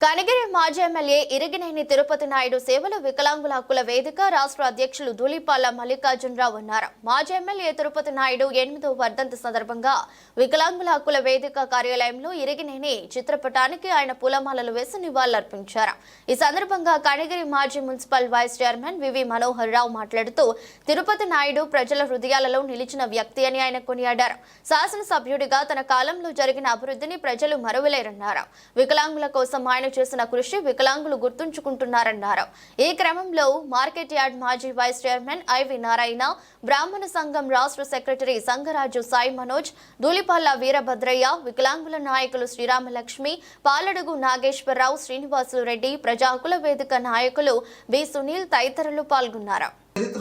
కనగిరి మాజీ ఎమ్మెల్యే ఇరిగినేని తిరుపతి నాయుడు సేవలు వికలాంగుల హక్కుల వేదిక రాష్ట్ర అధ్యక్షులు ధూళిపాల మల్లికార్జునరావు అన్నారు. మాజీ ఎమ్మెల్యే తిరుపతి నాయుడు ఎనిమిదో వర్ధంతి సందర్భంగా వికలాంగుల హక్కుల వేదిక కార్యాలయంలో ఇరిగినేని చిత్రపటానికి ఆయన పూలమాలలు వేసి నివాళులర్పించారు. ఈ సందర్భంగా కనగిరి మాజీ municipal vice chairman VV Manohar Rao మాట్లాడుతూ తిరుపతి నాయుడు ప్రజల హృదయాలలో నిలిచిన వ్యక్తి అని ఆయన కొనియాడారు. శాసనసభ్యుడిగా తన కాలంలో జరిగిన అభివృద్ధిని ప్రజలు మరువలేరన్నారు. వికలాంగుల కోసం ఆయన చేసిన కృషి వికలాంగులు గుర్తుంచుకుంటున్నారన్నారు. ఈ క్రమంలో మార్కెట్ యార్డ్ మాజీ వైస్ చైర్మన్ ఐవి నారాయణ బ్రాహ్మణ సంఘం రాష్ట్ర సెక్రటరీ సంగరాజు సాయి మనోజ్ ధూళిపల్ల వీరభద్రయ్య వికలాంగుల నాయకులు శ్రీరామలక్ష్మి పాలడుగు నాగేశ్వరరావు శ్రీనివాసులు రెడ్డి ప్రజాకుల వేదిక నాయకులు బి సునీల్ తదితరులు పాల్గొన్నారు.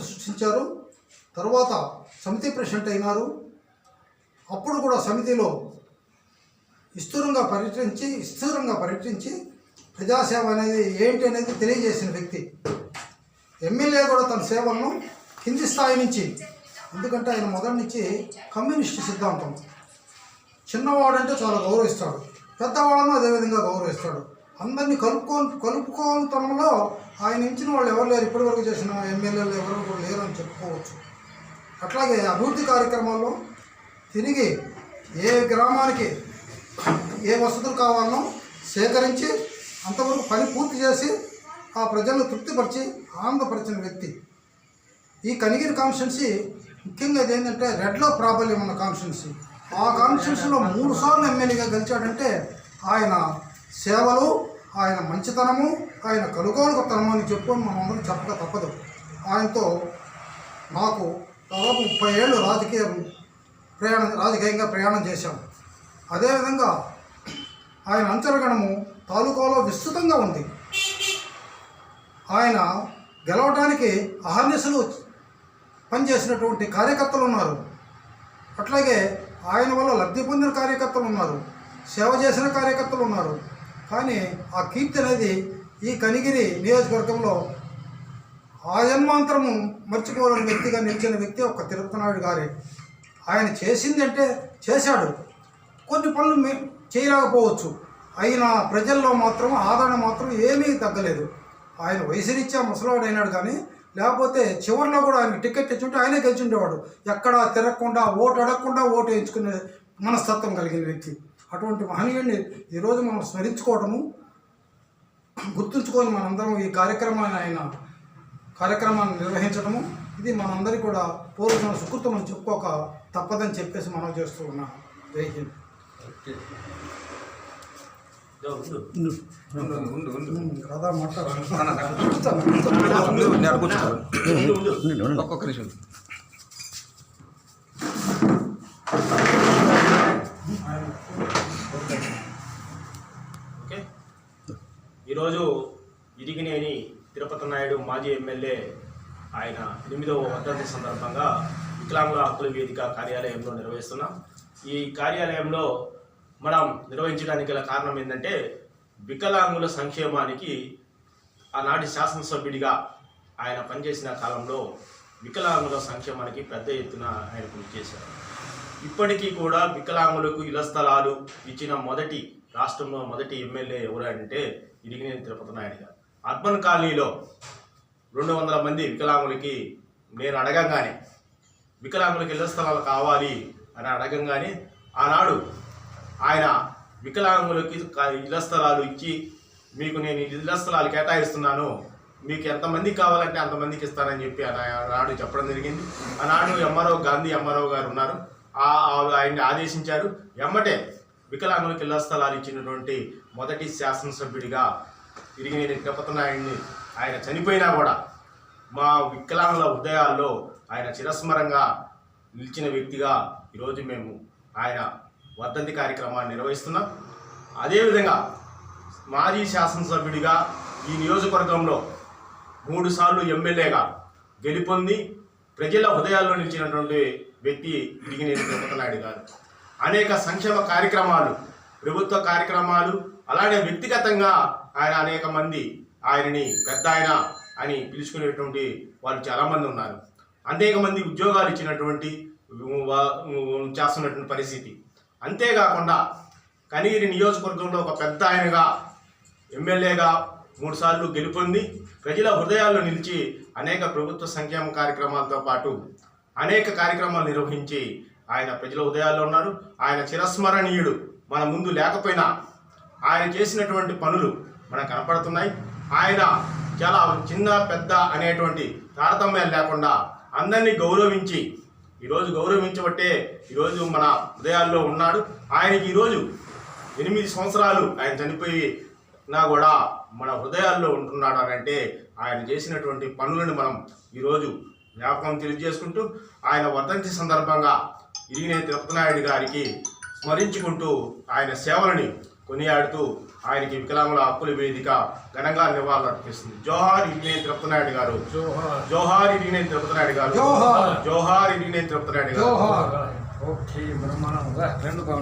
సృష్టించారు. తర్వాత సమితి ప్రెసిడెంట్ అయినారు. అప్పుడు కూడా సమితిలో విస్తూరంగా పర్యటించి విస్తూరంగా పర్యటించి ప్రజాసేవ అనేది ఏంటి అనేది తెలియజేసిన వ్యక్తి. ఎమ్మెల్యే కూడా తన సేవలను కింది స్థాయి నుంచి ఎందుకంటే ఆయన మొదటి నుంచి కమ్యూనిస్ట్ సిద్ధాంతం. చిన్నవాడంటే చాలా గౌరవిస్తాడు. పెద్దవాళ్ళను అదేవిధంగా గౌరవిస్తాడు. అందరినీ కలుపుకొని కలుపుకోతనంలో ఆయన ఇచ్చిన వాళ్ళు ఎవరు లేరు ఇప్పటివరకు చేసిన ఎమ్మెల్యేలు ఎవరు కూడా లేరు అని చెప్పుకోవచ్చు. అట్లాగే అభివృద్ధి కార్యక్రమాల్లో తిరిగి ఏ గ్రామానికి ఏ వసతులు కావాలనో సేకరించి అంతవరకు పని పూర్తి చేసి ఆ ప్రజలను తృప్తిపరిచి ఆనందపరిచిన వ్యక్తి. ఈ కనిగిరి కాన్స్టిట్యున్సీ ముఖ్యంగా ఇది ఏంటంటే రెడ్లో ప్రాబల్యం ఉన్న కాన్స్టిట్యున్సీ. ఆ కాన్స్టిట్యున్సీలో మూడు సార్లు ఎమ్మెల్యేగా గెలిచాడంటే ఆయన సేవలు ఆయన మంచితనము ఆయన కలుగోలుగతనము అని చెప్పుకొని మనం అందరం చెప్పక తప్పదు. ఆయనతో నాకు దాదాపు ముప్పై ఏళ్ళు రాజకీయ ప్రయాణం రాజకీయంగా ప్రయాణం చేశాం. అదేవిధంగా ఆయన అంతర్గణము తాలూకాలో విస్తృతంగా ఉంది. ఆయన గెలవడానికి అహర్నిశలు పనిచేసినటువంటి కార్యకర్తలు ఉన్నారు. అట్లాగే ఆయన వల్ల లబ్ధి పొందిన కార్యకర్తలు ఉన్నారు. సేవ చేసిన కార్యకర్తలు ఉన్నారు. కానీ ఆ కీర్తి అనేది ఈ కనిగిరి నియోజకవర్గంలో ఆ జన్మాంతరము మర్చిపోలేని వ్యక్తిగా నిలిచిన వ్యక్తి ఒక తిరుపతినాయుడు గారే. ఆయన చేసిందంటే చేశాడు. కొన్ని పనులు మే చేయలేకపోవచ్చు. అయినా ప్రజల్లో మాత్రం ఆదరణ మాత్రం ఏమీ తగ్గలేదు. ఆయన వయసురీత్యా ముసలివాడు అయినాడు కానీ లేకపోతే చివరిలో కూడా ఆయన టికెట్ తెచ్చుంటే ఆయనే గెలిచుండేవాడు. ఎక్కడా తిరగకుండా ఓటు అడగకుండా ఓటు వేయించుకునే మనస్తత్వం కలిగిన వ్యక్తి. అటువంటి మహనీయుడిని ఈరోజు మనం స్మరించుకోవటము గుర్తుంచుకొని మనందరం ఈ కార్యక్రమాన్ని ఆయన కార్యక్రమాన్ని నిర్వహించడము ఇది మనందరికీ కూడా పూర్వజన సుకృతం అని చెప్పుకోక తప్పదని చెప్పేసి మనం చేస్తూ ఉన్నాం. జై హింద్. ఒక్కొక్క నిమిషం ఓకే. ఈరోజు ఇరిగినేని తిరుపతి నాయుడు మాజీ ఎమ్మెల్యే ఆయన ఎనిమిదవ వర్ధంతి సందర్భంగా వికలాంగుల హక్కుల వేదిక కార్యాలయంలో నిర్వహిస్తున్నాం. ఈ కార్యాలయంలో మనం నిర్వహించడానికి గల కారణం ఏంటంటే వికలాంగుల సంక్షేమానికి ఆనాటి శాసనసభ్యుడిగా ఆయన పనిచేసిన కాలంలో వికలాంగుల సంక్షేమానికి పెద్ద ఎత్తున ఆయన కృషి చేశారు. ఇప్పటికీ కూడా వికలాంగులకు ఇళ్ళ స్థలాలు ఇచ్చిన మొదటి రాష్ట్రంలో మొదటి ఎమ్మెల్యే ఎవరంటే ఇరిగినేని తిరుపతి నాయుడు గారు. అర్బన్ కాలనీలో రెండు వందల మంది వికలాంగులకి నేను అడగంగానే వికలాంగులకు ఇళ్ళ స్థలాలు కావాలి అని అడగంగానే ఆనాడు ఆయన వికలాంగులకి ఇళ్ళ స్థలాలు ఇచ్చి మీకు నేను ఇళ్ళ స్థలాలు కేటాయిస్తున్నాను మీకు ఎంతమంది కావాలంటే అంతమందికి ఇస్తానని చెప్పి ఆనాడు చెప్పడం జరిగింది. ఆనాడు ఎంఆర్ఓ గాంధీ ఎంఆర్ఓ గారు ఉన్నారు. ఆ ఆయన్ని ఆదేశించారు. ఎమ్మటే వికలాంగులకు ఇళ్ళ స్థలాలు ఇచ్చినటువంటి మొదటి శాసనసభ్యుడిగా తిరిగినేని తిరుపతి నాయుడిని ఆయన చనిపోయినా కూడా మా వికలాంగుల హృదయాల్లో ఆయన చిరస్మరంగా నిలిచిన వ్యక్తిగా ఈరోజు మేము ఆయన వర్ధంతి కార్యక్రమాన్ని నిర్వహిస్తున్నాం. అదేవిధంగా మాజీ శాసనసభ్యుడిగా ఈ నియోజకవర్గంలో మూడుసార్లు ఎమ్మెల్యేగా గెలుపొంది ప్రజల హృదయాల్లో నిలిచినటువంటి వ్యక్తి ఇరిగినేని తిరుపతి నాయుడు గారు. అనేక సంక్షేమ కార్యక్రమాలు ప్రభుత్వ కార్యక్రమాలు అలానే వ్యక్తిగతంగా ఆయన అనేక మంది ఆయనని పెద్ద ఆయన అని పిలుచుకునేటువంటి వాళ్ళు చాలామంది ఉన్నారు. అనేక మంది ఉద్యోగాలు ఇచ్చినటువంటి చేస్తున్నటువంటి పరిస్థితి. అంతేకాకుండా కనిగిరి నియోజకవర్గంలో ఒక పెద్ద ఆయనగా ఎమ్మెల్యేగా మూడుసార్లు గెలుపొంది ప్రజల హృదయాల్లో నిలిచి అనేక ప్రభుత్వ సంక్షేమ కార్యక్రమాలతో పాటు అనేక కార్యక్రమాలు నిర్వహించి ఆయన ప్రజల హృదయాల్లో ఉన్నారు. ఆయన చిరస్మరణీయుడు. మన ముందు లేకపోయినా ఆయన చేసినటువంటి పనులు మనకు కనపడుతున్నాయి. ఆయన చాలా చిన్న పెద్ద అనేటువంటి తారతమ్యాలు లేకుండా అందరినీ గౌరవించి ఈరోజు గౌరవించబట్టే ఈరోజు మన హృదయాల్లో ఉన్నాడు. ఆయనకి ఈరోజు ఎనిమిది సంవత్సరాలు ఆయన చనిపోయి నా కూడా మన హృదయాల్లో ఉంటున్నాడు అని అంటే ఆయన చేసినటువంటి పనులను మనం ఈరోజు జ్ఞాపకం తెలియజేసుకుంటూ ఆయన వర్ధంతి సందర్భంగా ఇరిగినే తిరుపతినాయుడు గారికి స్మరించుకుంటూ ఆయన సేవలని కొనియాడుతూ ఆయనకి వికలాంగుల హక్కుల వేదిక ఘనంగా నివాళులర్పిస్తుంది జోహార్ ఇరిగినే తిరుపతినాయుడు గారు. జోహార్. ఇరిగినే తిరుపతినాయుడు గారు. జోహార్. జోహార్ ఇరిగినే తిరుపతినాయుడు గారు. జోహార్. ఓకే